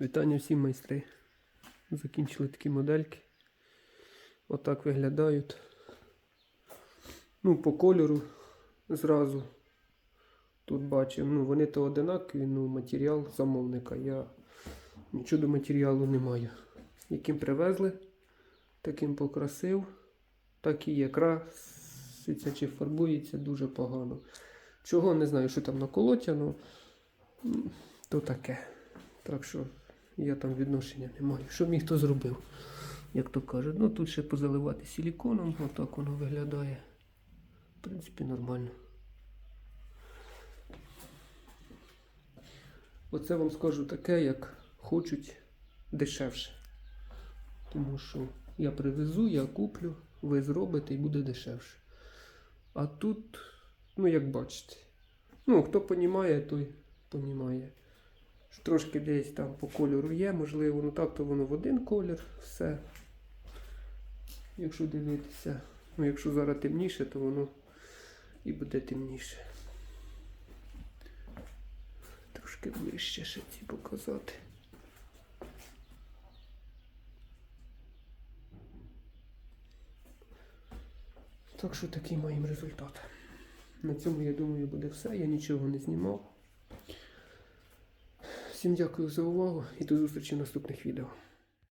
Вітання всім майстри. Закінчили такі модельки. Отак виглядають. Ну, по кольору зразу. Тут бачив, ну вони то одинакові, ну матеріал замовника. Я нічого до матеріалу не маю. Яким привезли, таким покрасив. Так і є. Краситься чи фарбується дуже погано. Чого не знаю, що там наколотя, м, то таке. Так що я там відношення не маю. Що мені хто зробив, як то кажуть. Ну тут ще позаливати силіконом, отак воно виглядає. В принципі, нормально. Оце вам скажу таке, як хочуть дешевше. Тому що я привезу, я куплю, ви зробите і буде дешевше. А тут, ну як бачите, ну хто понімає, той понімає. Трошки десь там по кольору є, можливо, ну так, то воно в один колір, все. Якщо дивитися, ну якщо зараз темніше, то воно і буде темніше. Трошки ближче ще ці показати. Так що такий маємо результат. На цьому, я думаю, буде все. Я нічого не знімав. Всім дякую за увагу і до зустрічі в наступних відео.